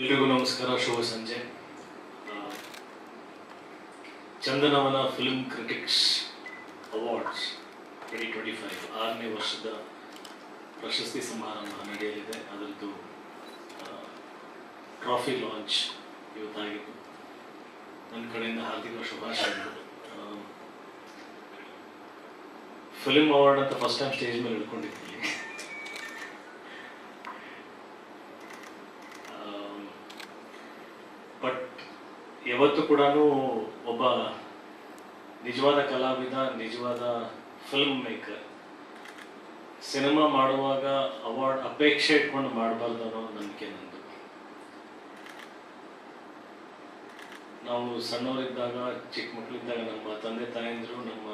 ಎಲ್ರಿಗೂ ನಮಸ್ಕಾರ, ಶುಭ ಸಂಜೆ. Chandanavana film critics awards twenty twenty five ಆರನೇ ವರ್ಷದ ಪ್ರಶಸ್ತಿ ಸಮಾರಂಭ ನಡೆಯಲಿದೆ. ಅದರದ್ದು ಟ್ರಾಫಿ ಲಾಂಚ್ ಇವತ್ತಾಗಿತ್ತು ನನ್ನ ಕಡೆಯಿಂದ ಹಾರ್ದಿಕ ಶುಭಾಶಯಗಳು. ಫಿಲ್ಮ್ ಅವಾರ್ಡ್ ಅಂತ ಫಸ್ಟ್ ಟೈಮ್ ಸ್ಟೇಜ್ ಮೇಲೆ ಹಿಡ್ಕೊಂಡಿದ್ದೀನಿ. ಯಾವತ್ತೂ ಕೂಡ ಒಬ್ಬ ನಿಜವಾದ ಕಲಾವಿದ, ನಿಜವಾದ ಫಿಲ್ಮ್ ಮೇಕರ್ ಸಿನಿಮಾ ಮಾಡುವಾಗ ಅವಾರ್ಡ್ ಅಪೇಕ್ಷೆ ಇಟ್ಕೊಂಡು ಮಾಡಬಾರ್ದು ಅನ್ನೋ ನಂಬಿಕೆ ನಂದು. ನಾವು ಸಣ್ಣವರಿದ್ದಾಗ ಚಿಕ್ಕ ಮಕ್ಕಳಿದ್ದಾಗ ನಮ್ಮ ತಂದೆ ತಾಯಂದಿರು, ನಮ್ಮ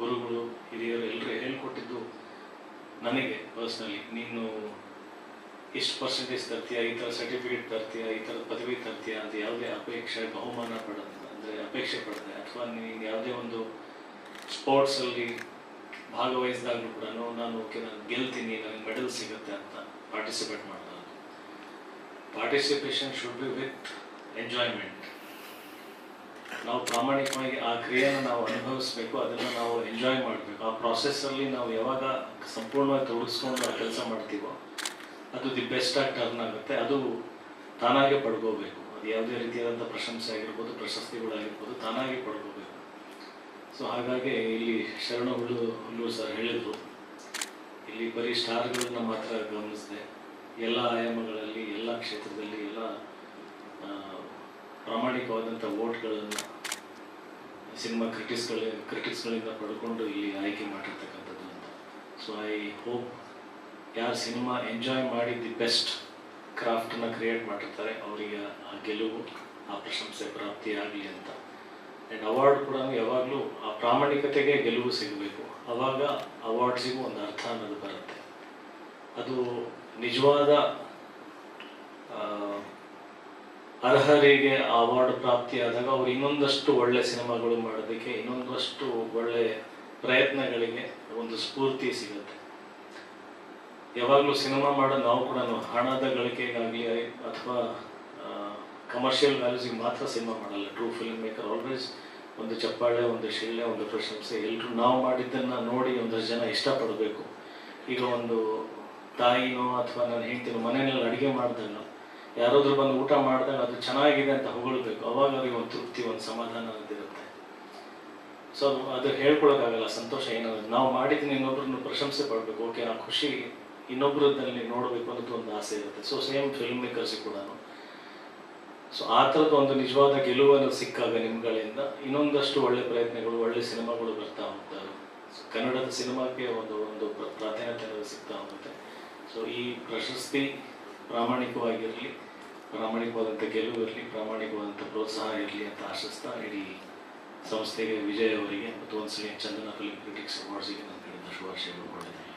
ಗುರುಗಳು, ಹಿರಿಯರು ಎಲ್ಲರೂ ಹೇಳ್ಕೊಟ್ಟಿದ್ದು ನನಗೆ ಪರ್ಸ್ನಲಿ ನೀನು ಇಷ್ಟು ಪರ್ಸೆಂಟೇಜ್ ತರ್ತೀಯ, ಈ ಥರ ಸರ್ಟಿಫಿಕೇಟ್ ತರ್ತೀಯ, ಈ ಥರ ಪದವಿ ತರ್ತೀಯ ಅಂತ ಯಾವುದೇ ಅಪೇಕ್ಷೆ, ಬಹುಮಾನ ಪಡೋದು ಅಂದರೆ ಅಪೇಕ್ಷೆ ಪಡದೆ. ಅಥವಾ ನೀನು ಯಾವುದೇ ಒಂದು ಸ್ಪೋರ್ಟ್ಸಲ್ಲಿ ಭಾಗವಹಿಸಿದಾಗಲೂ ಕೂಡ ನಾನು ಓಕೆ, ನಾನು ಗೆಲ್ತೀನಿ, ನನಗೆ ಮೆಡಲ್ ಸಿಗುತ್ತೆ ಅಂತ ಪಾರ್ಟಿಸಿಪೇಟ್ ಮಾಡಿದಾಗ. Participation should be with enjoyment ನಾವು ಪ್ರಾಮಾಣಿಕವಾಗಿ ಆ ಕ್ರಿಯೆಯನ್ನು ನಾವು ಅನುಭವಿಸ್ಬೇಕು, ಅದನ್ನು ನಾವು ಎಂಜಾಯ್ ಮಾಡಬೇಕು. ಆ ಪ್ರಾಸೆಸ್ಸಲ್ಲಿ ನಾವು ಯಾವಾಗ ಸಂಪೂರ್ಣವಾಗಿ ತೊಡಗಿಸ್ಕೊಂಡು ಕೆಲಸ ಮಾಡ್ತೀವೋ ಅದು ದಿ ಬೆಸ್ಟ್ ಟರ್ನ್ ಆಗುತ್ತೆ ಅದು ತಾನಾಗೆ ಪಡ್ಕೋಬೇಕು. ಅದು ಯಾವುದೇ ರೀತಿಯಾದಂಥ ಪ್ರಶಂಸೆ ಆಗಿರ್ಬೋದು, ಪ್ರಶಸ್ತಿಗಳಾಗಿರ್ಬೋದು, ತಾನಾಗೆ ಪಡ್ಕೋಬೇಕು. ಸೊ ಹಾಗಾಗಿ ಇಲ್ಲಿ ಶರಣ ಹುಲ್ಲು ಸರ್ ಹೇಳಿದರು. ಇಲ್ಲಿ ಬರೀ ಸ್ಟಾರ್ಗಳನ್ನ ಮಾತ್ರ ಗಮನಿಸಿದೆ. ಎಲ್ಲ ಆಯಾಮಗಳಲ್ಲಿ, ಎಲ್ಲ ಕ್ಷೇತ್ರದಲ್ಲಿ, ಎಲ್ಲ ಪ್ರಾಮಾಣಿಕವಾದಂಥ ವೋಟ್ಗಳನ್ನು ಸಿನಿಮಾ ಕ್ರಿಟಿಕ್ಸ್ಗಳ ಕ್ರಿಟಿಕ್ಸ್ಗಳಿಂದ ಪಡ್ಕೊಂಡು ಇಲ್ಲಿ ಆಯ್ಕೆ ಮಾಡಿರ್ತಕ್ಕಂಥದ್ದು ಅಂತ. ಸೊ ಐ ಹೋಪ್ ಯಾರು ಸಿನಿಮಾ ಎಂಜಾಯ್ ಮಾಡಿ ದಿ ಬೆಸ್ಟ್ ಕ್ರಾಫ್ಟನ್ನ ಕ್ರಿಯೇಟ್ ಮಾಡಿರ್ತಾರೆ, ಅವರಿಗೆ ಆ ಗೆಲುವು, ಆ ಪ್ರಶಂಸೆ ಪ್ರಾಪ್ತಿಯಾಗಲಿ ಅಂತ. ಆ್ಯಂಡ್ ಅವಾರ್ಡ್ ಕೂಡ ಯಾವಾಗಲೂ ಆ ಪ್ರಾಮಾಣಿಕತೆಗೆ ಗೆಲುವು ಸಿಗಬೇಕು. ಅವಾಗ ಅವಾರ್ಡ್ಸಿಗೂ ಒಂದು ಅರ್ಥ ಅನ್ನೋದು ಬರುತ್ತೆ. ಅದು ನಿಜವಾದ ಅರ್ಹರಿಗೆ ಆ ಅವಾರ್ಡ್ ಪ್ರಾಪ್ತಿಯಾದಾಗ ಅವ್ರು ಇನ್ನೊಂದಷ್ಟು ಒಳ್ಳೆ ಸಿನಿಮಾಗಳು ಮಾಡೋದಕ್ಕೆ, ಇನ್ನೊಂದಷ್ಟು ಒಳ್ಳೆ ಪ್ರಯತ್ನಗಳಿಗೆ ಒಂದು ಸ್ಫೂರ್ತಿ ಸಿಗುತ್ತೆ. ಯಾವಾಗಲೂ ಸಿನಿಮಾ ಮಾಡೋ ನಾವು ಕೂಡ ಹಣದ ಗಳಿಕೆಗಾಗಲಿ ಅಥವಾ ಕಮರ್ಷಿಯಲ್ ವ್ಯಾಲ್ಯೂಸಿಗೆ ಮಾತ್ರ ಸಿನಿಮಾ ಮಾಡಲ್ಲ. ಟ್ರೂ ಫಿಲ್ಮ್ ಮೇಕರ್ ಆಲ್ವೇಸ್ ಒಂದು ಚಪ್ಪಾಳೆ, ಒಂದು ಶಿಳ್ಳೆ, ಒಂದು ಪ್ರಶಂಸೆ. ಎಲ್ಲರೂ ನಾವು ಮಾಡಿದ್ದನ್ನು ನೋಡಿ ಒಂದಷ್ಟು ಜನ ಇಷ್ಟಪಡಬೇಕು. ಈಗ ಒಂದು ತಾಯಿನೋ ಅಥವಾ ನಾನು ಹೆಂಡ್ತಿನೋ ಮನೆಯಲ್ಲಿ ಅಡುಗೆ ಮಾಡಿದಾಗ ಯಾರಾದರೂ ಬಂದು ಊಟ ಮಾಡಿದಾಗ ಅದು ಚೆನ್ನಾಗಿದೆ ಅಂತ ಹೊಗಳ್ಬೇಕು. ಅವಾಗ ಅವ್ರಿಗೆ ಒಂದು ತೃಪ್ತಿ, ಒಂದು ಸಮಾಧಾನ ಅಂತಿರುತ್ತೆ ಸೊ ಅದು ಹೇಳ್ಕೊಳಕ್ಕಾಗಲ್ಲ. ಸಂತೋಷ ಏನಾಗುತ್ತೆ ನಾವು ಮಾಡಿದ್ದೀನಿ ಇನ್ನೊಬ್ರನ್ನ ಪ್ರಶಂಸೆ ಪಡಬೇಕು. ಓಕೆ ಆ ಖುಷಿ ಇನ್ನೊಬ್ಬರದಲ್ಲಿ ನೋಡಬೇಕು ಅನ್ನೋದು ಒಂದು ಆಸೆ ಇರುತ್ತೆ. ಸೊ ಸೇಮ್ ಫಿಲ್ಮ್ ಮೇಕರ್ಸಿಗೆ ಕೂಡ ಸೊ ಆ ಥರದ ಒಂದು ನಿಜವಾದ ಗೆಲುವನ್ನು ಸಿಕ್ಕಾಗ ನಿಮ್ಗಳಿಂದ ಇನ್ನೊಂದಷ್ಟು ಒಳ್ಳೆ ಪ್ರಯತ್ನಗಳು, ಒಳ್ಳೆ ಸಿನಿಮಾಗಳು ಬರ್ತಾ ಹೋಗ್ತವೆ ಕನ್ನಡದ ಸಿನಿಮಾಕ್ಕೆ ಒಂದು ಒಂದು ಪ್ರ- ಪ್ರಾಧಾನ್ಯತೆ ಸಿಗ್ತಾ ಹೋಗುತ್ತೆ ಸೊ ಈ ಪ್ರಶಸ್ತಿ ಪ್ರಾಮಾಣಿಕವಾಗಿರಲಿ, ಪ್ರಾಮಾಣಿಕವಾದಂಥ ಗೆಲುವು ಇರಲಿ, ಪ್ರಾಮಾಣಿಕವಾದಂಥ ಪ್ರೋತ್ಸಾಹ ಇರಲಿ ಅಂತ ಆಶಿಸ್ತಾ ಇಡೀ ಸಂಸ್ಥೆಗೆ ವಿಜಯ್ ಅವರಿಗೆ ಮತ್ತು ಒಂದ್ಸಲಿ ಚಂದನ ಫಿಲ್ಮ್ ಕ್ರಿಟಿಕ್ಸ್ ಅವಾರ್ಡ್ಸಿಗೆ ನನ್ನ ಕಡೆಯಿಂದ ಶುಭಾಶಯಗಳು ಕೊಟ್ಟಿದ್ದೇನೆ